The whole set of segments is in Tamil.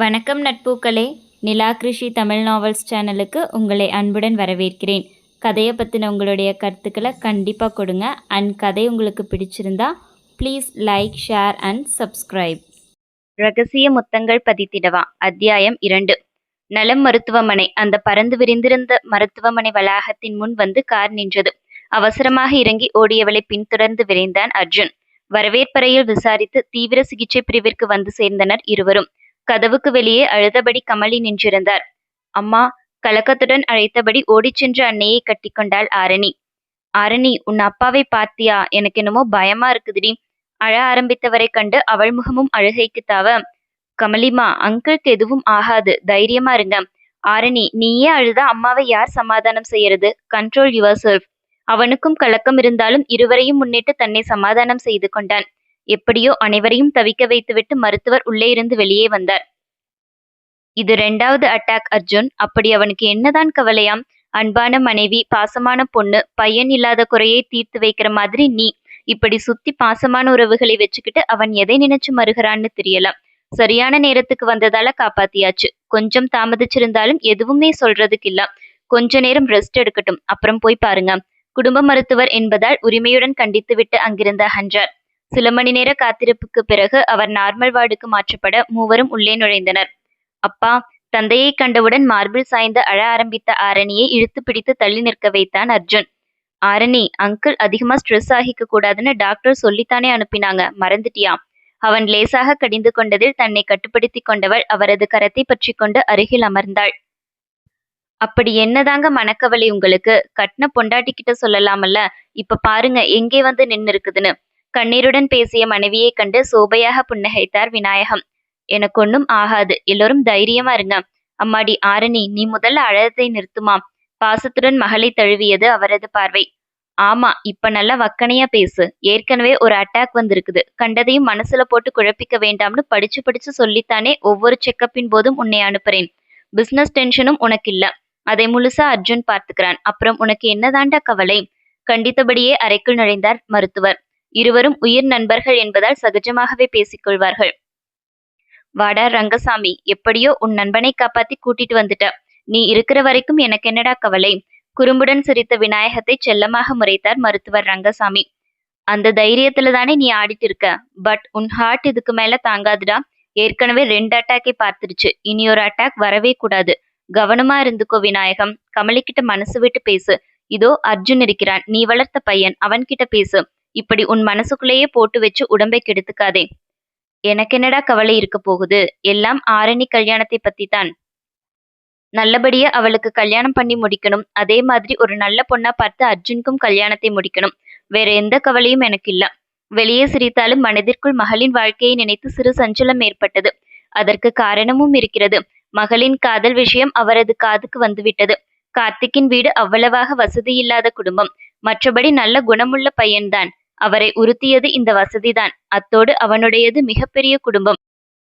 வணக்கம் நட்பூக்களே. நிலா கிருஷி தமிழ் நாவல்ஸ் சேனலுக்கு உங்களை அன்புடன் வரவேற்கிறேன். கதையை பற்றின உங்களுடைய கருத்துக்களை கண்டிப்பாக கொடுங்க. அண்ட் கதை உங்களுக்கு பிடிச்சிருந்தா please like share and subscribe ரகசிய முத்தங்கள் பதித்திடவா? அத்தியாயம் இரண்டு. நலம் மருத்துவமனை. அந்த பறந்து விரிந்திருந்த மருத்துவமனை வளாகத்தின் முன் வந்து கார் நின்றது. அவசரமாக இறங்கி ஓடியவளை பின்தொடர்ந்து விரைந்தான் அர்ஜுன். வரவேற்பறையில் விசாரித்து தீவிர சிகிச்சை பிரிவிற்கு வந்து சேர்ந்தனர் இருவரும். கதவுக்கு வெளியே அழுதபடி கமலி நின்றிருந்தார். அம்மா கலக்கத்துடன் அழைத்தபடி ஓடிச் சென்று அன்னையை கட்டிக்கொண்டாள் ஆரணி. ஆரணி உன் அப்பாவை பார்த்தியா? எனக்கு என்னமோ பயமா இருக்குதுடி. அழ ஆரம்பித்தவரை கண்டு அவள் முகமும் அழுகைக்கு தாவ கமலிமா அங்கிளுக்கு எதுவும் ஆகாது. தைரியமா இருங்க. ஆரணி நீயே அழுதா அம்மாவை யார் சமாதானம் செய்யறது? கண்ட்ரோல் யுவர் செல்ஃப் அவனுக்கும் கலக்கம் இருந்தாலும் இருவரையும் முன்னிட்டு தன்னை சமாதானம் செய்து கொண்டான். எப்படியோ அனைவரையும் தவிக்க வைத்துவிட்டு மருத்துவர் உள்ளே இருந்து வெளியே வந்தார். இது ரெண்டாவது அட்டாக் அர்ஜுன். அப்படி அவனுக்கு என்னதான் கவலையாம். அன்பான மனைவி பாசமான பொண்ணு பையன் இல்லாத குறையை தீர்த்து வைக்கிற மாதிரி நீ இப்படி சுத்தி பாசமான உறவுகளை வச்சுக்கிட்டு அவன் எதை நினைச்சு மறுகிறான்னு தெரியலாம். சரியான நேரத்துக்கு வந்ததால காப்பாத்தியாச்சு. கொஞ்சம் தாமதிச்சிருந்தாலும் எதுவுமே சொல்றதுக்கு இல்ல. கொஞ்ச நேரம் ரெஸ்ட் எடுக்கட்டும். அப்புறம் போய் பாருங்க. குடும்ப மருத்துவர் என்பதால் உரிமையுடன் கண்டித்துவிட்டு அங்கிருந்த ஹன்றார். சில மணி நேர காத்திருப்புக்கு பிறகு அவர் நார்மல் வார்டுக்கு மாற்றப்பட மூவரும் உள்ளே நுழைந்தனர். அப்பா தந்தையை கண்டவுடன் மார்பிள் சாய்ந்து அழ ஆரம்பித்த ஆரணியை இழுத்து பிடித்து தள்ளி நிற்க வைத்தான் அர்ஜுன். ஆரணி அங்கிள் அதிகமா ஸ்ட்ரெஸ் ஆகிக்க கூடாதுன்னு டாக்டர் சொல்லித்தானே அனுப்பினாங்க. மறந்துட்டியா அவன் லேசாக கடிந்து கொண்டதில் தன்னை கட்டுப்படுத்தி கொண்டவள் அவரது கரத்தை பற்றி கொண்டு அருகில் அமர்ந்தாள். அப்படி என்னதாங்க மனக்கவலை உங்களுக்கு? கட்டின பொண்டாட்டி கிட்ட சொல்லலாமல்ல? இப்ப பாருங்க எங்கே வந்து நின்னு இருக்குதுன்னு கண்ணீருடன் பேசிய மனைவியை கண்டு சோபையாக புன்னகைத்தார் விநாயகம். எனக்கு ஒன்னும் ஆகாது. எல்லோரும் தைரியமா இருங்க. அம்மாடி ஆரணி நீ முதல்ல அழகத்தை நிறுத்துமா பாசத்துடன் மகளை தழுவியது அவரது பார்வை. ஆமா இப்ப நல்லா வக்கனையா பேசு. ஏற்கனவே ஒரு அட்டாக் வந்திருக்குது. கண்டதையும் மனசுல போட்டு குழப்பிக்க வேண்டாம்னு படிச்சு படிச்சு சொல்லித்தானே ஒவ்வொரு செக்கப்பின் போதும் உன்னை அனுப்புறேன். பிசினஸ் டென்ஷனும் உனக்கு இல்ல. அதை முழுசா அர்ஜுன் பார்த்துக்கிறான். அப்புறம் உனக்கு என்னதாண்டா கவலை? கண்டித்தபடியே அறைக்குள் நுழைந்தார் மருத்துவர். இருவரும் உயிர் நண்பர்கள் என்பதால் சகஜமாகவே பேசிக்கொள்வார்கள் வாடா ரங்கசாமி எப்படியோ உன் நண்பனை காப்பாத்தி கூட்டிட்டு வந்துட்ட. நீ இருக்கிற வரைக்கும் எனக்கு என்னடா கவலை? குறும்புடன் சிரித்த விநாயகத்தை செல்லமாக முறைத்தார் மருத்துவர் ரங்கசாமி. அந்த தைரியத்துல தானே நீ ஆடிட்டு இருக்க? பட் உன் ஹார்ட் இதுக்கு மேல தாங்காதுடா. ஏற்கனவே ரெண்டு அட்டாக்கை பார்த்துருச்சு இனி ஒரு அட்டாக் வரவே கூடாது. கவனமா இருந்துக்கோ விநாயகம். கமலிக்கிட்ட மனசு விட்டு பேசு. இதோ அர்ஜுன் இருக்கிறான். நீ வளர்த்த பையன். அவன்கிட்ட பேசு. இப்படி உன் மனசுக்குள்ளேயே போட்டு வச்சு உடம்பை கெடுத்துக்காதே. எனக்கு என்னடா கவலை இருக்க போகுது? எல்லாம் ஆரணி கல்யாணத்தை பத்தி தான் நல்லபடியா அவளுக்கு கல்யாணம் பண்ணி முடிக்கணும். அதே மாதிரி ஒரு நல்ல பொண்ணா பார்த்து அர்ஜுனுக்கும் கல்யாணத்தை முடிக்கணும். வேற எந்த கவலையும் எனக்கு இல்ல வெளியே சிரித்தாலும் மனதிற்குள் மகளின் வாழ்க்கையை நினைத்து சிறு சஞ்சலம் ஏற்பட்டது. அதற்கு காரணமும் இருக்கிறது. மகளின் காதல் விஷயம் அவரது காதுக்கு வந்துவிட்டது. கார்த்திக்கின் வீடு அவ்வளவாக வசதியில்லாத குடும்பம். மற்றபடி நல்ல குணமுள்ள பையன்தான். அவரை உறுத்தியது இந்த வசதிதான். அத்தோடு அவனுடையது மிகப்பெரிய குடும்பம்.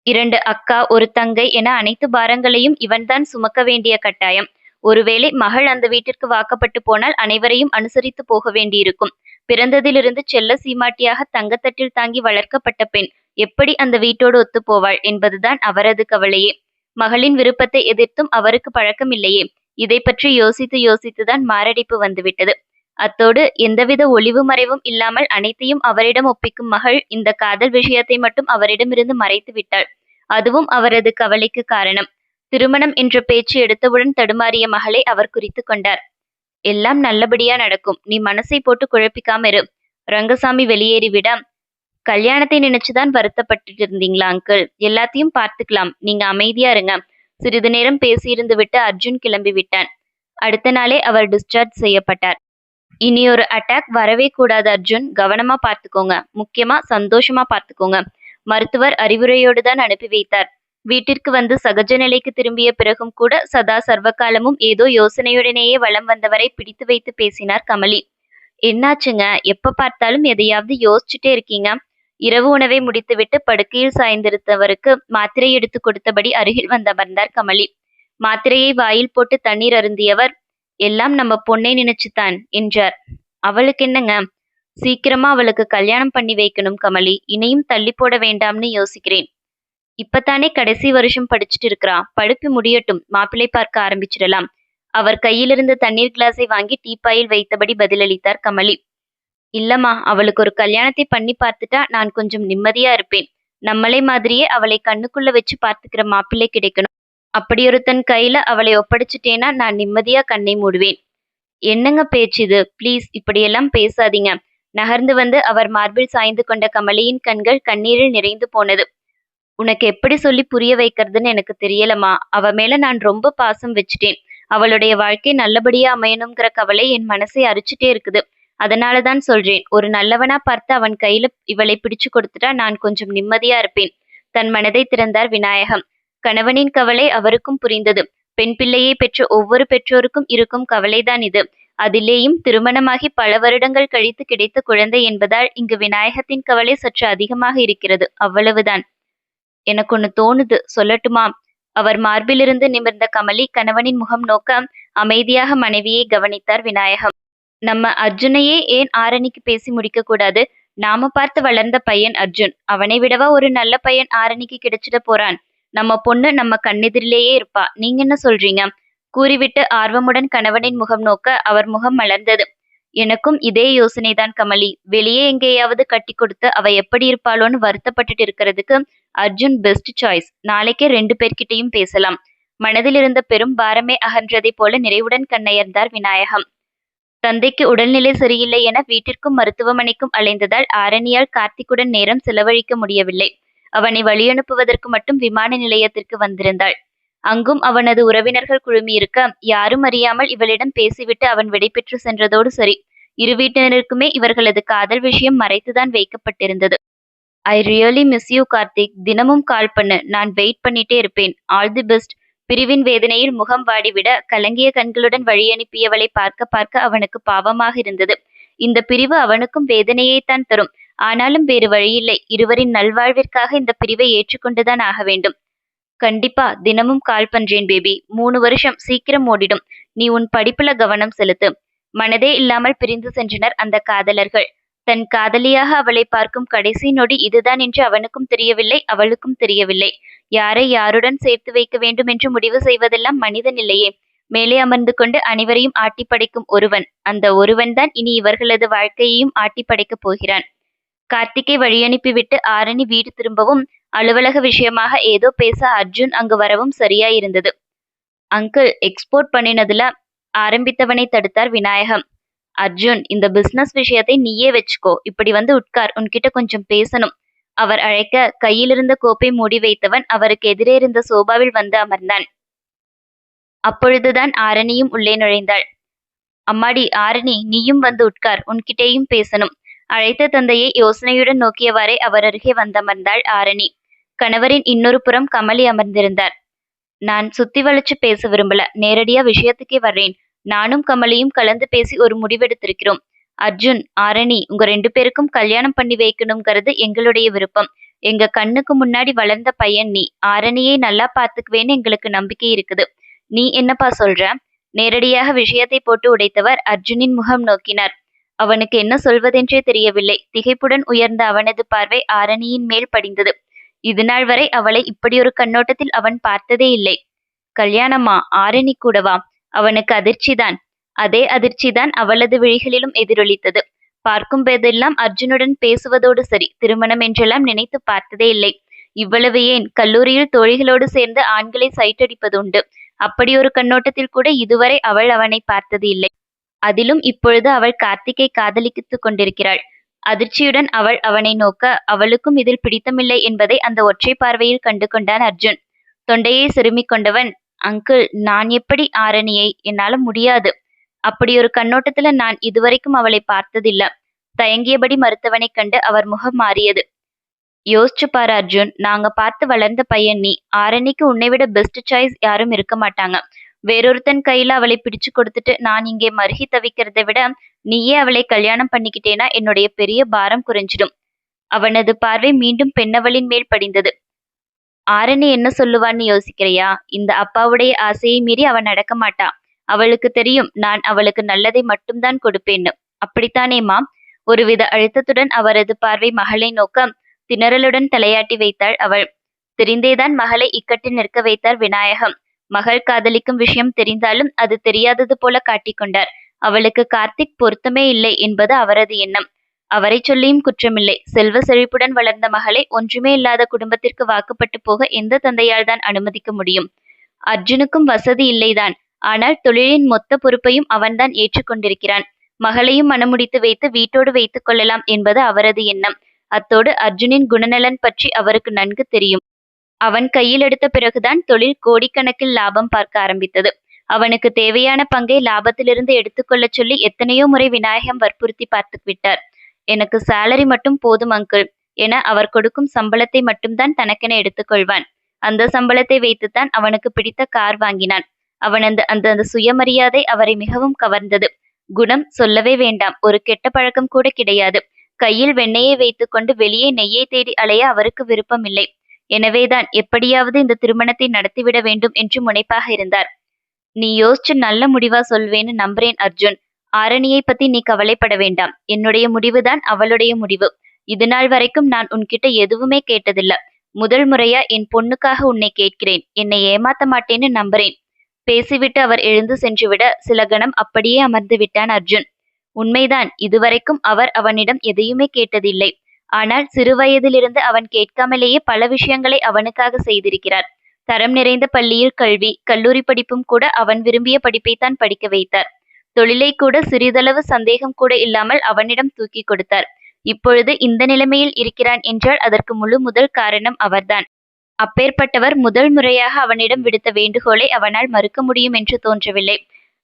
இரண்டு அக்கா ஒரு தங்கை என அனைத்து பாரங்களையும் இவன்தான் சுமக்க வேண்டிய கட்டாயம். ஒருவேளை மகள் அந்த வீட்டிற்கு வாக்கப்பட்டு போனால் அனைவரையும் அனுசரித்து போக வேண்டியிருக்கும். பிறந்ததிலிருந்து செல்ல சீமாட்டியாக தங்கத்தட்டில் தாங்கி வளர்க்கப்பட்ட பெண் எப்படி அந்த வீட்டோடு ஒத்து போவாள் என்பதுதான் அவரது கவலையே. மகளின் விருப்பத்தை எதிர்த்தும் அவருக்கு பழக்கம் இல்லையே இதை பற்றி யோசித்து யோசித்துதான் மாரடைப்பு வந்துவிட்டது. அத்தோடு எந்தவித ஒளிவு மறைவும் இல்லாமல் அனைத்தையும் அவரிடம் ஒப்பிக்கும் மகள் இந்த காதல் விஷயத்தை மட்டும் அவரிடமிருந்து மறைத்து விட்டாள். அதுவும் அவரது கவலைக்கு காரணம். திருமணம் என்ற பேச்சு எடுத்தவுடன் தடுமாறிய மகளை அவர் குறித்து கொண்டார். எல்லாம் நல்லபடியா நடக்கும். நீ மனசை போட்டு குழப்பிக்காம இரு. ரங்கசாமி வெளியேறிவிட கல்யாணத்தை நினைச்சுதான் வருத்தப்பட்டிருந்தீங்களா இருந்தீங்களா அங்கிள்? எல்லாத்தையும் பார்த்துக்கலாம். நீங்க அமைதியா இருங்க. சிறிது நேரம் பேசியிருந்து விட்டு அர்ஜுன் கிளம்பி விட்டான் அடுத்த நாளே அவர் டிஸ்சார்ஜ் செய்யப்பட்டார். இனி ஒரு அட்டாக் வரவே கூடாது அர்ஜுன். கவனமா பார்த்துக்கோங்க. முக்கியமா சந்தோஷமா பார்த்துக்கோங்க. மருத்துவர் அறிவுரையோடு தான் அனுப்பி வைத்தார். வீட்டிற்கு வந்து சகஜ நிலைக்கு திரும்பிய பிறகும் கூட சதா சர்வகாலமும் ஏதோ யோசனையுடனேயே வலம் வந்தவரை பிடித்து வைத்து பேசினார் கமலி. என்னாச்சுங்க? எப்ப பார்த்தாலும் எதையாவது யோசிச்சுட்டே இருக்கீங்க? இரவு உணவை முடித்துவிட்டு படுக்கையில் சாய்ந்திருந்தவருக்கு மாத்திரை எடுத்து கொடுத்தபடி அருகில் வந்தமர்ந்தார் கமலி. மாத்திரையை வாயில் போட்டு தண்ணீர் அருந்தியவர் எல்லாம் நம்ம பொண்ணை நினைச்சுதான் என்றார். அவளுக்கு என்னங்க? சீக்கிரமா அவளுக்கு கல்யாணம் பண்ணி வைக்கணும் கமலி. இனியும் தள்ளி போட வேண்டாம்னு யோசிக்கிறேன். இப்பத்தானே கடைசி வருஷம் படிச்சுட்டு இருக்கிறா. படிப்பு முடியட்டும். மாப்பிள்ளை பார்க்க ஆரம்பிச்சிடலாம். அவர் கையிலிருந்த தண்ணீர் கிளாஸை வாங்கி டீப்பாயில் வைத்தபடி பதிலளித்தார் கமலி. இல்லம்மா அவளுக்கு ஒரு கல்யாணத்தை பண்ணி பார்த்துட்டா நான் கொஞ்சம் நிம்மதியா இருப்பேன். நம்மளே மாதிரியே அவளை கண்ணுக்குள்ள வச்சு பார்த்துக்கிற மாப்பிள்ளை கிடைக்கணும். அப்படியொருத்தன் கையில அவளை ஒப்படைச்சிட்டேனா நான் நிம்மதியா கண்ணை மூடுவேன். என்னங்க பேச்சு இது? ப்ளீஸ் இப்படியெல்லாம் பேசாதீங்க. நகர்ந்து வந்து அவர் மார்பில் சாய்ந்து கொண்ட கமலியின் கண்கள் கண்ணீரில் நிறைந்து போனது. உனக்கு எப்படி சொல்லி புரிய வைக்கிறதுன்னு எனக்கு தெரியலம்மா. அவ மேல நான் ரொம்ப பாசம் வச்சுட்டேன். அவளுடைய வாழ்க்கை நல்லபடியா அமையணுங்கிற கவலை என் மனசை அரிச்சுட்டே இருக்குது. அதனாலதான் சொல்றேன் ஒரு நல்லவனா பார்த்து அவன் கையில இவளை பிடிச்சு கொடுத்துட்டா நான் கொஞ்சம் நிம்மதியா இருப்பேன். தன் மனதை திறந்தார் விநாயகம். கணவனின் கவலை அவருக்கும் புரிந்தது. பெண் பிள்ளையை பெற்ற ஒவ்வொரு பெற்றோருக்கும் இருக்கும் கவலைதான் இது. அதிலேயும் திருமணமாகி பல வருடங்கள் கழித்து கிடைத்த குழந்தை என்பதால் இங்கு விநாயகத்தின் கவலை சற்று அதிகமாக இருக்கிறது. அவ்வளவுதான். எனக்கு ஒன்னு தோணுது. சொல்லட்டுமா அவர் மார்பிலிருந்து நிமிர்ந்த கமலி கணவனின் முகம் நோக்க அமைதியாக மனைவியை கவனித்தார் விநாயகம். நம்ம அர்ஜுனையே ஏன் ஆரணிக்கு பேசி முடிக்க கூடாது நாம பார்த்து வளர்ந்த பையன் அர்ஜுன். அவனை விடவா ஒரு நல்ல பையன் ஆரணிக்கு கிடைச்சிட போறான்? நம்ம பொண்ணு நம்ம கண்ணெதிரிலேயே இருப்பா. நீங்க என்ன சொல்றீங்க? கூறிவிட்டு ஆர்வமுடன் கணவனின் முகம் நோக்க அவர் முகம் மலர்ந்தது. எனக்கும் இதே யோசனைதான் கமலி. வெளியே எங்கேயாவது கட்டி கொடுத்து அவ எப்படி இருப்பாளோன்னு வருத்தப்பட்டுட்டு இருக்கிறதுக்கு அர்ஜுன் பெஸ்ட் சாய்ஸ் நாளைக்கே ரெண்டு பேர்கிட்டயும் பேசலாம். மனதில் இருந்த பெரும் பாரமே அகன்றதை போல நிறைவுடன் கண்ணயர்ந்தார் விநாயகம். தந்தைக்கு உடல்நிலை சரியில்லை என வீட்டிற்கும் மருத்துவமனைக்கும் அலைந்ததால் ஆரணியால் கார்த்திக்குடன் நேரம் செலவழிக்க முடியவில்லை. அவனை வழியனுப்புவதற்கு மட்டும் விமான நிலையத்திற்கு வந்திருந்தாள். அங்கும் அவனது உறவினர்கள் குழுமியிருக்க யாரும் அறியாமல் இவளிடம் பேசிவிட்டு அவன் விடைபெற்று சென்றதோடு சரி. இரு வீட்டினருக்குமே இவர்களது காதல் விஷயம் மறைத்துதான் வைக்கப்பட்டிருந்தது. I really miss you Karthik. தினமும் கால் பண்ணு. நான் வெயிட் பண்ணிட்டே இருப்பேன். ஆல் தி பெஸ்ட் பிரிவின் வேதனையில் முகம் வாடிவிட கலங்கிய கண்களுடன் வழியனுப்பியவளை பார்க்க பார்க்க அவனுக்கு பாவமாக இருந்தது. இந்த பிரிவு அவனுக்கும் வேதனையைத்தான் தரும். ஆனாலும் வேறு வழியில்லை. இருவரின் நல்வாழ்விற்காக இந்த பிரிவை ஏற்றுக்கொண்டுதான் ஆக வேண்டும். கண்டிப்பா தினமும் கால் பண்றேன் பேபி. மூணு வருஷம் சீக்கிரம் ஓடிடும். நீ உன் படிப்புல கவனம் செலுத்து. மனதே இல்லாமல் பிரிந்து சென்றனர் அந்த காதலர்கள். தன் காதலியாக அவளை பார்க்கும் கடைசி நொடி இதுதான் என்று அவனுக்கும் தெரியவில்லை அவளுக்கும் தெரியவில்லை. யாரை யாருடன் சேர்த்து வைக்க வேண்டும் என்று முடிவு செய்வதெல்லாம் மனிதன் இல்லையே. மேலே அமர்ந்து கொண்டு அனைவரையும் ஆட்டி படைக்கும் ஒருவன். அந்த ஒருவன்தான் இனி இவர்களது வாழ்க்கையையும் ஆட்டி படைக்கப் போகிறான். கார்த்திகை வழியனுப்பிவிட்டு ஆரணி வீடு திரும்பவும் அலுவலக விஷயமாக ஏதோ பேச அர்ஜுன் அங்கு வரவும் சரியா இருந்தது அங்கிள் எக்ஸ்போர்ட் பண்ணினதுல ஆரம்பித்தவனை தடுத்தார் விநாயகம். அர்ஜுன் இந்த பிசினஸ் விஷயத்தை நீயே வச்சுக்கோ. இப்படி வந்து உட்கார் உன்கிட்ட கொஞ்சம் பேசணும். அவர் அழைக்க கையிலிருந்த கோப்பை மூடி வைத்தவன் அவருக்கு எதிரே இருந்த சோபாவில் வந்து அமர்ந்தான். அப்பொழுதுதான் ஆரணியும் உள்ளே நுழைந்தாள். அம்மாடி ஆரணி நீயும் வந்து உட்கார் உன்கிட்டேயும் பேசணும். அழைத்த தந்தையை யோசனையுடன் நோக்கியவாறே அவர் அருகே வந்தமர்ந்தாள் ஆரணி. கணவரின் இன்னொரு புறம் கமலி அமர்ந்திருந்தார். நான் சுத்தி வளைச்சு பேச விரும்பல. நேரடியா விஷயத்துக்கே வர்றேன். நானும் கமலியும் கலந்து பேசி ஒரு முடிவெடுத்திருக்கிறோம். அர்ஜுன் ஆரணி உங்க ரெண்டு பேருக்கும் கல்யாணம் பண்ணி வைக்கணுங்கிறது எங்களுடைய விருப்பம். எங்க கண்ணுக்கு முன்னாடி வளர்ந்த பையன் நீ. ஆரணியை நல்லா பாத்துக்குவேன்னு எங்களுக்கு நம்பிக்கை இருக்குது. நீ என்னப்பா சொல்ற? நேரடியாக விஷயத்தை போட்டு உடைத்தவர் அர்ஜுனின் முகம் நோக்கினார். அவனுக்கு என்ன சொல்வதென்றே தெரியவில்லை. திகைப்புடன் உயர்ந்த அவனது பார்வை ஆரணியின் மேல் படிந்தது. இதுநாள் வரை அவளை இப்படியொரு கண்ணோட்டத்தில் அவன் பார்த்ததே இல்லை. கல்யாணமா? ஆரணி கூடவா? அவனுக்கு அதிர்ச்சிதான். அதே அதிர்ச்சிதான் அவளது விழிகளிலும் எதிரொலித்தது. பார்க்கும் போதெல்லாம் அர்ஜுனுடன் பேசுவதோடு சரி. திருமணம் என்றெல்லாம் நினைத்து பார்த்ததே இல்லை. இவ்வளவு ஏன்? கல்லூரியில் தோழிகளோடு சேர்ந்து ஆண்களை சைட்டடிப்பதுண்டு அப்படியொரு கண்ணோட்டத்தில் கூட இதுவரை அவள் அவனை பார்த்தது இல்லை. அதிலும் இப்பொழுது அவள் கார்த்திகை காதலித்துக் கொண்டிருக்கிறாள். அதிர்ச்சியுடன் அவள் அவனை நோக்க அவளுக்கும் இதில் பிடித்தமில்லை என்பதை அந்த ஒற்றை பார்வையில் கண்டு கொண்டான் அர்ஜுன். தொண்டையை சிறுமிக் கொண்டவன் அங்கிள் நான் எப்படி ஆரணியை? என்னால முடியாது. அப்படி ஒரு கண்ணோட்டத்துல நான் இதுவரைக்கும் அவளை பார்த்ததில்ல. தயங்கியபடி மறுத்தவனைக் கண்டு அவர் முகம் மாறியது. யோசிச்சு பாரு அர்ஜுன் நாங்க பார்த்து வளர்ந்த பையன் நீ. ஆரணிக்கு உன்னை விட பெஸ்ட் சாய்ஸ் யாரும் இருக்க மாட்டாங்க. வேறொருத்தன் கையில அவளை பிடிச்சு கொடுத்துட்டு நான் இங்கே மருகி தவிக்கிறதை விட நீயே அவளை கல்யாணம் பண்ணிக்கிட்டேனா? என்னுடைய பெரிய பாரம் குறைஞ்சிடும். அவனது பார்வை மீண்டும் பெண்ணவளின் மேல் படிந்தது. ஆரணி என்ன சொல்லுவான்னு யோசிக்கிறியா? இந்த அப்பாவுடைய ஆசையை மீறி அவன் நடக்க மாட்டா. அவளுக்கு தெரியும் நான் அவளுக்கு நல்லதை மட்டும்தான் கொடுப்பேன்னு. அப்படித்தானேமா ஒருவித அழுத்தத்துடன் அவரது பார்வை மகளை நோக்க திணறலுடன் தலையாட்டி வைத்தாள் அவள். தெரிந்தேதான் மகளை இக்கட்டில் நிற்க வைத்தார் விநாயகம். மகள் காதலிக்கும் விஷயம் தெரிந்தாலும் அது தெரியாதது போல காட்டிக்கொண்டார் அவளுக்கு கார்த்திக் பொருத்தமே இல்லை என்பது அவரது எண்ணம். அவரை சொல்லியும் குற்றமில்லை. செல்வ செழிப்புடன் வளர்ந்த மகளை ஒன்றுமே இல்லாத குடும்பத்திற்கு வாக்குப்பட்டு போக எந்த தந்தையால் தான் அனுமதிக்க முடியும்? அர்ஜுனுக்கும் வசதி இல்லைதான். ஆனால் தொழிலின் மொத்த பொறுப்பையும் அவன்தான் ஏற்றுக்கொண்டிருக்கிறான் மகளையும் மனமுடித்து வைத்து வீட்டோடு வைத்துக் கொள்ளலாம் என்பது அவரது எண்ணம். அத்தோடு அர்ஜுனின் குணநலன் பற்றி அவருக்கு நன்கு தெரியும். அவன் கையில் எடுத்த பிறகுதான் தொழில் கோடிக்கணக்கில் லாபம் பார்க்க ஆரம்பித்தது. அவனுக்கு தேவையான பங்கை லாபத்திலிருந்து எடுத்துக்கொள்ளச் சொல்லி எத்தனையோ முறை விநாயகம் வற்புறுத்தி பார்த்து விட்டார். எனக்கு சேலரி மட்டும் போதும் அங்கிள் என அவர் கொடுக்கும் சம்பளத்தை மட்டும்தான் தனக்கென எடுத்துக்கொள்வான் அந்த சம்பளத்தை வைத்துத்தான் அவனுக்கு பிடித்த கார் வாங்கினான். அவன் அந்த அந்த அந்த சுயமரியாதை அவரை மிகவும் கவர்ந்தது. குணம் சொல்லவே வேண்டாம் ஒரு கெட்ட பழக்கம் கூட கிடையாது. கையில் வெண்ணெயை வைத்துக்கொண்டு வெளியே நெய்யை தேடி அலைய அவருக்கு விருப்பமில்லை. எனவேதான் எப்படியாவது இந்த திருமணத்தை நடத்திவிட வேண்டும் என்று முனைப்பாக இருந்தார். நீ யோசிச்சு நல்ல முடிவா சொல்வேன்னு நம்புறேன் அர்ஜுன். ஆரணியை பத்தி நீ கவலைப்பட வேண்டாம். என்னுடைய முடிவுதான் அவளுடைய முடிவு. இது நாள் வரைக்கும் நான் உன்கிட்ட எதுவுமே கேட்டதில்ல. முதல் முறையா என் பொண்ணுக்காக உன்னை கேட்கிறேன். என்னை ஏமாத்த மாட்டேன்னு நம்புறேன். பேசிவிட்டு அவர் எழுந்து சென்றுவிட சில கணம் அப்படியே அமர்ந்து விட்டான் அர்ஜுன். உண்மைதான் இதுவரைக்கும் அவர் அவனிடம் எதையுமே கேட்டதில்லை. ஆனால் சிறுவயதிலிருந்து அவன் கேட்காமலேயே பல விஷயங்களை அவனுக்காக செய்திருக்கிறார். தரம் நிறைந்த பள்ளியில் கல்வி கல்லூரி படிப்பும் கூட அவன் விரும்பிய படிப்பைத்தான் படிக்க வைத்தார். தொழிலை கூட சிறிதளவு சந்தேகம் கூட இல்லாமல் அவனிடம் தூக்கி கொடுத்தார். இப்பொழுது இந்த நிலைமையில் இருக்கிறான் என்றால் அதற்கு முழு முதல் காரணம் அவர்தான். அப்பேற்பட்டவர் முதல் முறையாக அவனிடம் விடுத்த வேண்டுகோளை அவனால் மறுக்க முடியும் என்று தோன்றவில்லை.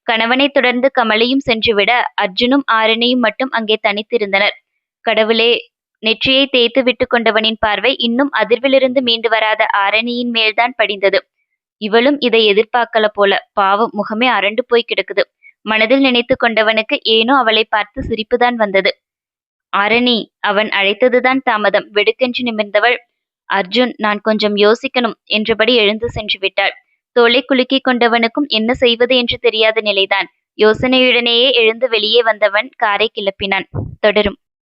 கணவனை தொடர்ந்து கமலையும் சென்றுவிட அர்ஜுனும் ஆரணியும் மட்டும் அங்கே தனித்திருந்தனர். கடவுளே நெற்றியை தேய்த்து விட்டு கொண்டவனின் பார்வை இன்னும் அதிர்விலிருந்து மீண்டு வராத ஆரணியின் மேல்தான் படிந்தது. இவளும் இதை எதிர்பார்க்கல போல பாவம் முகமே அரண்டு போய் கிடக்குது. மனதில் நினைத்து கொண்டவனுக்கு ஏனோ அவளை பார்த்து சிரிப்புதான் வந்தது. ஆரணி அவன் அழைத்ததுதான் தாமதம். வெடுக்கென்று நிமிர்ந்தவள் அர்ஜுன் நான் கொஞ்சம் யோசிக்கணும் என்றபடி எழுந்து சென்று விட்டாள். தோலை குலுக்கிக் கொண்டவனுக்கும் என்ன செய்வது என்று தெரியாத நிலைதான். யோசனையுடனேயே எழுந்து வெளியே வந்தவன் காரை கிளப்பினான். தொடரும்.